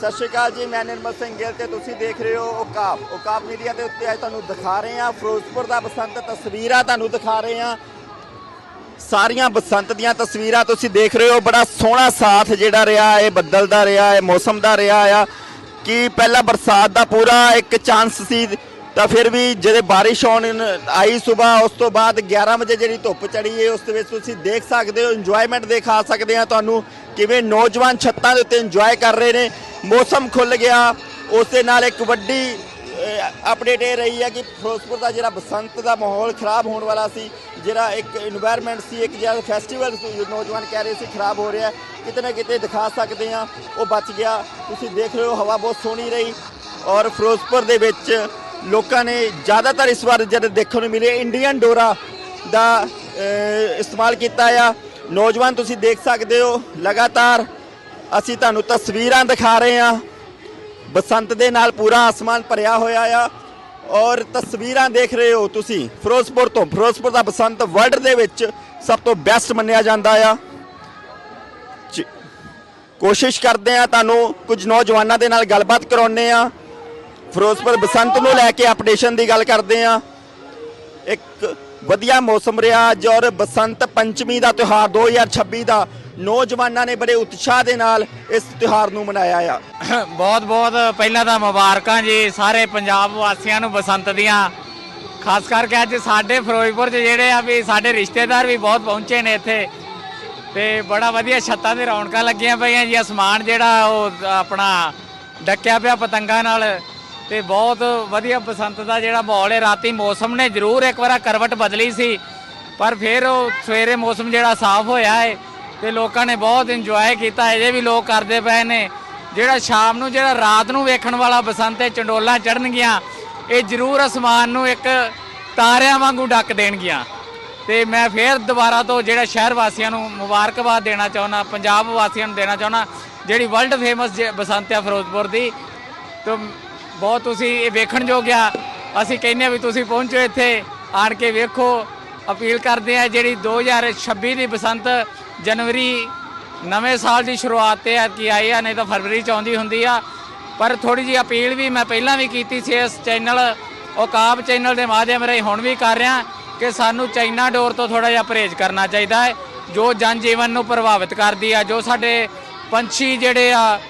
ਸਤਿ ਸ਼੍ਰੀ ਅਕਾਲ ਜੀ, ਮੈਂ ਨਿਰਮਲ ਸਿੰਘ ਗਿੱਲ ਤੇ ਤੁਸੀਂ ਦੇਖ ਰਹੇ ਹੋ ਔਕਾਪ ਔਕਾਪ ਮੀਡੀਆ ਦੇ ਉੱਤੇ ਅੱਜ ਤੁਹਾਨੂੰ ਦਿਖਾ ਰਹੇ ਹਾਂ, ਫਿਰੋਜ਼ਪੁਰ ਦਾ ਬਸੰਤ ਤਸਵੀਰਾਂ ਤੁਹਾਨੂੰ ਦਿਖਾ ਰਹੇ ਹਾਂ। ਸਾਰੀਆਂ ਬਸੰਤ ਦੀਆਂ ਤਸਵੀਰਾਂ ਤੁਸੀਂ ਦੇਖ ਰਹੇ ਹੋ, ਬੜਾ ਸੋਹਣਾ ਸਾਥ ਜਿਹੜਾ ਰਿਹਾ, ਇਹ ਬੱਦਲ ਦਾ ਰਿਹਾ ਹੈ ਮੌਸਮ ਦਾ ਰਿਹਾ ਆ। ਕਿ ਪਹਿਲਾਂ ਬਰਸਾਤ ਦਾ ਪੂਰਾ ਇੱਕ ਚਾਂਸ ਸੀ, ਤਾਂ ਫਿਰ ਵੀ ਜਦੋਂ ਬਾਰਿਸ਼ ਆਉਣ ਆਈ ਸਵੇਰ, ਉਸ ਤੋਂ ਬਾਅਦ 11 ਵਜੇ ਜਿਹੜੀ ਧੁੱਪ ਚੜੀ ਹੈ, ਉਸ ਦੇ ਵਿੱਚ ਤੁਸੀਂ ਦੇਖ ਸਕਦੇ ਹੋ ਇੰਜੋਇਮੈਂਟ ਦਿਖਾ ਸਕਦੇ ਆ ਤੁਹਾਨੂੰ। ਕਿਵੇਂ ਨੌਜਵਾਨ ਛੱਤਾਂ ਦੇ ਉੱਤੇ ਇੰਜੋਏ ਕਰ ਰਹੇ ਨੇ, ਮੌਸਮ ਖੁੱਲ ਗਿਆ ਉਸ ਦੇ ਨਾਲ ਇੱਕ ਵੱਡੀ ਅਪਡੇਟ ਇਹ ਰਹੀ ਹੈ ਕਿ ਫਿਰੋਜ਼ਪੁਰ ਦਾ ਜਿਹੜਾ ਬਸੰਤ ਦਾ ਮਾਹੌਲ ਖਰਾਬ ਹੋਣ ਵਾਲਾ ਸੀ, ਜਿਹੜਾ ਇੱਕ এনवायरमेंट ਸੀ, ਇੱਕ ਜਿਹੜਾ ਫੈਸਟੀਵਲ ਸੀ ਨੌਜਵਾਨ ਕਹਿ ਰਹੇ ਸੀ ਖਰਾਬ ਹੋ ਰਿਹਾ, ਕਿਤੇ ਨਾ ਕਿਤੇ ਦਿਖਾ ਸਕਦੇ ਆ ਉਹ ਬਚ ਗਿਆ, ਤੁਸੀਂ ਦੇਖ ਰਹੇ ਹੋ, ਹਵਾ ਬਹੁਤ ਸੋਹਣੀ ਰਹੀ ਔਰ ਫਿਰੋਜ਼ਪੁਰ ਦੇ ਵਿੱਚ ਲੋਕਾਂ ਨੇ ਜ਼ਿਆਦਾਤਰ ਇਸ ਵਾਰ ਜਦ ਦੇਖਣ ਨੂੰ ਮਿਲੇ ਇੰਡੀਅਨ ਡੋਰਾ ਦਾ ਇਸਤੇਮਾਲ ਕੀਤਾ ਆ ਨੌਜਵਾਨ ਤੁਸੀਂ ਦੇਖ ਸਕਦੇ ਹੋ, ਲਗਾਤਾਰ ਅਸੀਂ ਤੁਹਾਨੂੰ ਤਸਵੀਰਾਂ ਦਿਖਾ ਰਹੇ ਹਾਂ। ਬਸੰਤ ਦੇ ਨਾਲ ਪੂਰਾ ਆਸਮਾਨ ਭਰਿਆ ਹੋਇਆ ਆ ਔਰ ਤਸਵੀਰਾਂ ਦੇਖ ਰਹੇ ਹੋ ਤੁਸੀਂ, ਫਿਰੋਜ਼ਪੁਰ ਤੋਂ, ਫਿਰੋਜ਼ਪੁਰ ਦਾ ਬਸੰਤ ਵਰਲਡ ਦੇ ਵਿੱਚ ਸਭ ਤੋਂ ਬੈਸਟ ਮੰਨਿਆ ਜਾਂਦਾ ਆ। ਚ- ਕੋਸ਼ਿਸ਼ ਕਰਦੇ ਆ ਤੁਹਾਨੂੰ ਕੁਝ ਨੌਜਵਾਨਾਂ ਦੇ ਨਾਲ ਗੱਲਬਾਤ ਕਰਾਉਣੇ ਆ ਫਿਰੋਜ਼ਪੁਰ ਬਸੰਤ ਨੂੰ ਲੈ ਕੇ ਅਪਡੇਸ਼ਨ ਦੀ ਗੱਲ ਕਰਦੇ ਆ ਇੱਕ ਵਧੀਆ ਮੌਸਮ ਰਿਹਾ ਅੱਜ ਔਰ ਬਸੰਤ ਪੰਚਮੀ ਦਾ ਤਿਉਹਾਰ 2026 ਦਾ। ਨੌਜਵਾਨਾਂ ਨੇ ਬੜੇ ਉਤਸ਼ਾਹ ਦੇ ਨਾਲ ਇਸ ਤਿਉਹਾਰ ਨੂੰ ਮਨਾਇਆ ਆ। ਬਹੁਤ ਬਹੁਤ ਪਹਿਲਾਂ ਤਾਂ ਮੁਬਾਰਕਾਂ ਜੀ ਸਾਰੇ ਪੰਜਾਬ ਵਾਸੀਆਂ ਨੂੰ ਬਸੰਤ ਦੀਆਂ। ਖਾਸ ਕਰਕੇ ਅੱਜ ਸਾਡੇ ਫਿਰੋਜ਼ਪੁਰ 'ਚ ਜਿਹੜੇ ਆ ਵੀ ਸਾਡੇ ਰਿਸ਼ਤੇਦਾਰ ਵੀ ਬਹੁਤ ਪਹੁੰਚੇ ਨੇ ਇੱਥੇ। ਤੇ ਬੜਾ ਵਧੀਆ ਛੱਤਾਂ ਤੇ ਰੌਣਕਾਂ ਲੱਗੀਆਂ ਪਈਆਂ ਜੀ। ਅਸਮਾਨ ਜਿਹੜਾ ਉਹ ਆਪਣਾ ਡੱਕਿਆ ਪਿਆ ਪਤੰਗਾਂ ਨਾਲ। ਤੇ ਬਹੁਤ ਵਧੀਆ ਬਸੰਤ ਦਾ ਜਿਹੜਾ ਮਾਹੌਲ ਹੈ, ਰਾਤੀ ਮੌਸਮ ਨੇ ਜ਼ਰੂਰ ਇੱਕ ਵਾਰ ਕਰਵਟ ਬਦਲੀ ਸੀ, ਪਰ ਫਿਰ ਉਹ ਸਵੇਰੇ ਮੌਸਮ ਜਿਹੜਾ ਸਾਫ਼ ਹੋਇਆ ਹੈ ਤੇ ਲੋਕਾਂ ਨੇ ਬਹੁਤ ਇੰਜੋਏ ਕੀਤਾ, ਅਜੇ ਵੀ ਲੋਕ ਕਰਦੇ ਪਏ ਨੇ। ਜਿਹੜਾ ਸ਼ਾਮ ਨੂੰ, ਜਿਹੜਾ ਰਾਤ ਨੂੰ ਵੇਖਣ ਵਾਲਾ ਬਸੰਤ ਹੈ, ਚੰਡੋਲਾਂ ਚੜਨਗੀਆਂ ਇਹ ਜ਼ਰੂਰ ਅਸਮਾਨ ਨੂੰ ਇੱਕ ਤਾਰਿਆਂ ਵਾਂਗੂ ਡੱਕ ਦੇਣਗੀਆਂ। ਤੇ ਮੈਂ ਫੇਰ ਦੁਬਾਰਾ ਤੋਂ ਜਿਹੜਾ ਸ਼ਹਿਰ ਵਾਸੀਆਂ ਨੂੰ ਮੁਬਾਰਕਬਾਦ ਦੇਣਾ ਚਾਹੁੰਦਾ, ਪੰਜਾਬ ਵਾਸੀਆਂ ਨੂੰ ਦੇਣਾ ਚਾਹੁੰਦਾ, ਜਿਹੜੀ ਵਰਲਡ ਫੇਮਸ ਬਸੰਤ ਆ ਫਿਰੋਜ਼ਪੁਰ ਦੀ, ਤੋਂ ਬਹੁਤ ਤੁਸੀਂ ਇਹ ਵੇਖਣ ਯੋਗ ਆ। ਅਸੀਂ ਕਹਿੰਦੇ ਆ ਵੀ ਤੁਸੀਂ ਪਹੁੰਚੋ ਇੱਥੇ, ਆਣ ਕੇ ਵੇਖੋ। ਅਪੀਲ ਕਰਦੇ ਆ ਜਿਹੜੀ 2026 ਦੀ ਬਸੰਤ ਜਨਵਰੀ ਨਵੇਂ ਸਾਲ ਦੀ ਸ਼ੁਰੂਆਤ ਤੇ ਆ ਕੀ ਆਈ ਆ, ਨਹੀਂ ਤਾਂ ਫਰਵਰੀ ਚ ਆਉਂਦੀ ਹੁੰਦੀ ਆ। ਪਰ ਥੋੜੀ ਜੀ ਅਪੀਲ ਵੀ ਮੈਂ ਪਹਿਲਾਂ ਵੀ ਕੀਤੀ ਸੀ ਇਸ ਚੈਨਲ ਔਕਾਬ ਚੈਨਲ ਦੇ ਮਾਧਿਅਮ ਰਾਹੀਂ ਹੁਣ ਵੀ ਕਰ ਰਿਹਾ ਕਿ ਸਾਨੂੰ ਚਾਈਨਾ ਡੋਰ ਤੋਂ ਥੋੜਾ ਜਿਹਾ ਪਰਹੇਜ਼ ਕਰਨਾ ਚਾਹੀਦਾ ਹੈ, ਜੋ ਜਨ ਜੀਵਨ ਨੂੰ ਪ੍ਰਭਾਵਿਤ ਕਰਦੀ ਆ, ਜੋ ਸਾਡੇ ਪੰਛੀ ਜਿਹੜੇ ਆ,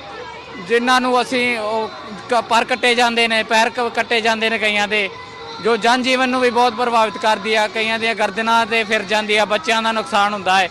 ਜਿਨ੍ਹਾਂ ਨੂੰ ਅਸੀਂ ਉਹ ਪਰ ਕੱਟੇ ਜਾਂਦੇ ਨੇ, ਪੈਰ ਕ- ਕੱਟੇ ਜਾਂਦੇ ਨੇ ਕਈਆਂ ਦੇ, ਜੋ ਜਨ ਜੀਵਨ ਨੂੰ ਵੀ ਬਹੁਤ ਪ੍ਰਭਾਵਿਤ ਕਰਦੀ ਆ, ਕਈਆਂ ਦੀਆਂ ਗਰਦਨਾਂ ਤੇ ਫਿਰ ਜਾਂਦੀ ਆ, ਬੱਚਿਆਂ ਦਾ ਨੁਕਸਾਨ ਹੁੰਦਾ ਹੈ।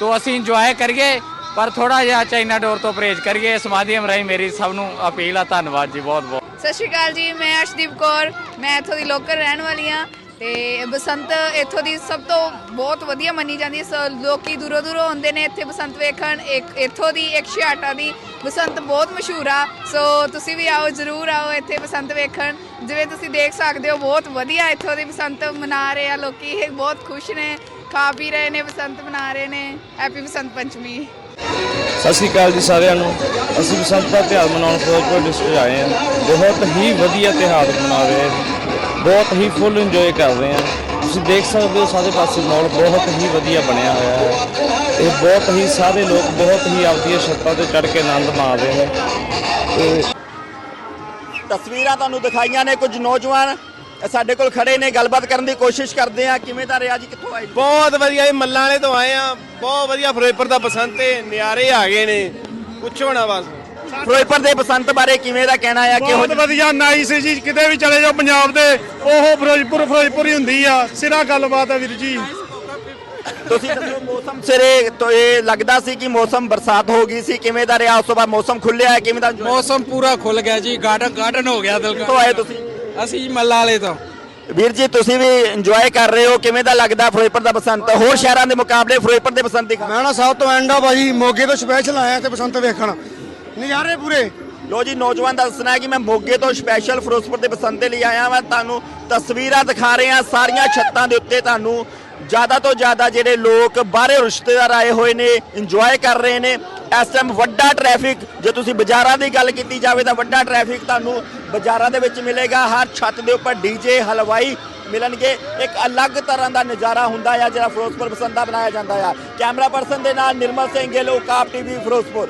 ਤੋ ਅਸੀਂ ਇੰਜੋਏ ਕਰੀਏ, ਪਰ ਥੋੜਾ ਜਿਹਾ ਚਾਈਨਾ ਡੋਰ ਤੋਂ ਪਰਹੇਜ਼ ਕਰੀਏ, ਇਸ ਮਾਧਿਅਮ ਰਾਹੀਂ ਮੇਰੀ ਸਭ ਨੂੰ ਅਪੀਲ ਆ, ਧੰਨਵਾਦ ਜੀ ਬਹੁਤ ਬਹੁਤ ਸਤਿ ਸ਼੍ਰੀ ਅਕਾਲ ਜੀ, ਮੈਂ ਅਰਸ਼ਦੀਪ ਕੌਰ, ਮੈਂ ਇੱਥੋਂ ਦੀ ਲੋਕਲ ਰਹਿਣ ਵਾਲੀ ਹਾਂ। ਤੇ ਬਸੰਤ ਇੱਥੋਂ ਦੀ ਸਭ ਤੋਂ ਬਹੁਤ ਵਧੀਆ ਮੰਨੀ ਜਾਂਦੀ ਹੈ। ਸ- ਲੋਕੀ ਦੂਰੋਂ ਦੂਰੋਂ ਆਉਂਦੇ ਨੇ ਇੱਥੇ ਬਸੰਤ ਵੇਖਣ। ਇੱਕ ਇੱਥੋਂ ਦੀ, ਇੱਕ ਛਿਆਟਾ ਦੀ ਬਸੰਤ ਬਹੁਤ ਮਸ਼ਹੂਰ ਆ। ਸੋ ਤੁਸੀਂ ਵੀ ਆਓ, ਜਰੂਰ ਆਓ ਇੱਥੇ ਬਸੰਤ ਵੇਖਣ। ਜਿਵੇਂ ਤੁਸੀਂ ਦੇਖ ਸਕਦੇ ਹੋ, ਬਹੁਤ ਵਧੀਆ ਇੱਥੋਂ ਦੀ ਬਸੰਤ ਮਨਾ ਰਹੇ ਆ ਲੋਕੀ। ਇਹ ਬਹੁਤ ਖੁਸ਼ ਨੇ, ਖਾ ਪੀ ਰਹੇ ਨੇ, ਬਸੰਤ ਮਨਾ ਰਹੇ ਨੇ। ਹੈਪੀ ਬਸੰਤ ਪੰਚਮੀ। ਸਤਿ ਸ਼੍ਰੀ ਅਕਾਲ ਜੀ ਸਾਰਿਆਂ ਨੂੰ। ਅਸੀਂ ਬਸੰਤ ਦਾ ਤਿਉਹਾਰ ਮਨਾਉਣ ਫਿਰੋਜ਼ਪੁਰ ਡਿਸਟ੍ਰਿਕਟ ਆਏ ਹਾਂ। ਬਹੁਤ ਹੀ ਵਧੀਆ ਤਿਉਹਾਰ ਮਨਾ ਰਹੇ ਹਾਂ ਬਹੁਤ ਹੀ ਫੁੱਲ ਇੰਜੋਏ ਕਰ ਰਹੇ ਹਾਂ। ਤੁਸੀਂ ਦੇਖ ਸਕਦੇ ਹੋ ਸਾਰੇ ਪਾਸੇ ਮਾਹੌਲ ਬਹੁਤ ਹੀ ਵਧੀਆ ਬਣਿਆ ਹੋਇਆ ਹੈ। ਇਹ ਬਹੁਤ ਹੀ ਸਾਰੇ ਲੋਕ ਬਹੁਤ ਹੀ ਆਪਦੀਆਂ ਛੱਤਾਂ ਤੇ ਚੜ੍ਹ ਕੇ ਆਨੰਦ ਮਾਣ ਰਹੇ ਨੇ। ਤੇ ਤਸਵੀਰਾਂ ਤੁਹਾਨੂੰ ਦਿਖਾਈਆਂ ਨੇ ਕੁਝ ਨੌਜਵਾਨ। ਸਾਡੇ ਕੋਲ ਖੜੇ ਨੇ ਗੱਲਬਾਤ ਕਰਨ ਦੀ ਕੋਸ਼ਿਸ਼ ਕਰਦੇ ਆ ਕਿਵੇਂ ਦਾ ਰਿਹਾ ਜੀ ਕਿੱਥੋਂ ਆਏ? ਬਹੁਤ ਵਧੀਆ ਜੀ ਮੱਲਾਂ ਵਾਲੇ ਤੋਂ ਆਏ ਆ ਬਹੁਤ ਵਧੀਆ ਫਿਰੋਜ਼ਪੁਰ ਦਾ ਬਸੰਤ ਤੇ ਨਿਆਰੇ ਆ ਗਏ ਨੇ। ਪੁੱਛੋ ਨਾ ਬਸ। ਫਿਰੋਜ਼ਪੁਰ ਦੇ ਬਸੰਤ ਬਾਰੇ ਕਿਵੇਂ ਦਾ ਕਹਿਣਾ ਆ? ਕਿ ਬਹੁਤ ਵਧੀਆ ਨਾਈਸ ਜੀ। ਕਿਤੇ ਵੀ ਚਲੇ ਜਾਓ ਪੰਜਾਬ ਦੇ ਉਹ ਫਿਰੋਜ਼ਪੁਰ ਫਿਰੋਜ਼ਪੁਰ ਹੀ ਹੁੰਦੀ ਆ। ਸਿਰਾ ਗੱਲਬਾਤ ਆ ਵੀਰ ਜੀ। ਤੁਸੀਂ ਦੱਸੋ ਮੌਸਮ ਸਿਰੇ ਤੋਂ ਇਹ ਲੱਗਦਾ ਸੀ ਕਿ ਮੌਸਮ ਬਰਸਾਤ ਹੋ ਗਈ ਸੀ? ਕਿਵੇਂ ਦਾ ਰਿਹਾ? ਉਸ ਤੋਂ ਬਾਅਦ ਮੌਸਮ ਖੁੱਲਿਆ ਹੈ ਕਿਵੇਂ ਦਾ? ਮੌਸਮ ਪੂਰਾ ਖੁੱਲ ਗਿਆ ਜੀ। ਗਾਰਡਨ ਗਾਰਡਨ ਹੋ ਗਿਆ ਦਿਲ ਕਿੱਥੋਂ ਆਏ ਤੁਸੀਂ? ਅਸੀਂ ਜੀ ਮੱਲਾ ਵਾਲੇ ਤੋਂ। ਵੀਰ ਜੀ ਤੁਸੀਂ ਵੀ ਇੰਜੋਏ ਕਰ ਰਹੇ ਹੋ? ਕਿਵੇਂ ਦਾ ਲੱਗਦਾ ਫਿਰੋਜ਼ਪੁਰ ਦਾ ਬਸੰਤ? ਹੋਰ ਸ਼ਹਿਰਾਂ ਦੇ ਮੁਕਾਬਲੇ ਫਿਰੋਜ਼ਪੁਰ ਦੇ ਬਸੰਤ ਦੀ ਮੈਂ ਨਾ ਸਭ ਤੋਂ ਐਂਡ ਆ ਭਾਜੀ। ਮੋਗੇ ਤੋਂ ਸਪੈਸ਼ਲ ਆਇਆ ਤੇ ਬਸੰਤ ਵੇਖਣ। ਨਜ਼ਾਰੇ ਪੂਰੇ। ਲੋ ਜੀ, ਨੌਜਵਾਨ ਦਾ ਦੱਸਣਾ ਹੈ ਕਿ ਮੈਂ ਮੋਗੇ ਤੋਂ ਸਪੈਸ਼ਲ ਫਿਰੋਜ਼ਪੁਰ ਦੇ ਬਸੰਤ ਦੇ ਲਈ ਆਇਆ ਮੈਂ ਤੁਹਾਨੂੰ ਤਸਵੀਰਾਂ ਦਿਖਾ ਰਹੇ ਹਾਂ, ਸਾਰੀਆਂ ਛੱਤਾਂ ਦੇ ਉੱਤੇ ਤੁਹਾਨੂੰ ਜ਼ਿਆਦਾ ਤੋਂ ਜ਼ਿਆਦਾ ਜਿਹੜੇ ਲੋਕ ਬਾਹਰੇ ਰਿਸ਼ਤੇਦਾਰ ਆਏ ਹੋਏ ਨੇ ਇੰਜੋਏ ਕਰ ਰਹੇ ਨੇ। ਇਸ ਟਾਈਮ ਵੱਡਾ ਟ੍ਰੈਫਿਕ ਜੇ ਤੁਸੀਂ ਬਾਜ਼ਾਰਾਂ ਦੀ ਗੱਲ ਕੀਤੀ ਜਾਵੇ ਤਾਂ ਵੱਡਾ ਟ੍ਰੈਫਿਕ ਤੁਹਾਨੂੰ ਬਾਜ਼ਾਰਾਂ ਦੇ ਵਿੱਚ ਮਿਲੇਗਾ। ਹਰ ਛੱਤ ਦੇ ਉੱਪਰ ਡੀਜੇ ਹਲਵਾਈ ਮਿਲਣਗੇ। ਇੱਕ ਅਲੱਗ ਤਰ੍ਹਾਂ ਦਾ ਨਜ਼ਾਰਾ ਹੁੰਦਾ ਆ ਜਿਹੜਾ ਫਿਰੋਜ਼ਪੁਰ ਬਸੰਤ ਦਾ ਬਣਾਇਆ ਜਾਂਦਾ ਆ। ਕੈਮਰਾ ਪਰਸਨ ਦੇ ਨਾਲ ਨਿਰਮਲ ਸਿੰਘ ਗਿੱਲ, ਉਕਾਬ ਟੀਵੀ, ਫਿਰੋਜ਼ਪੁਰ।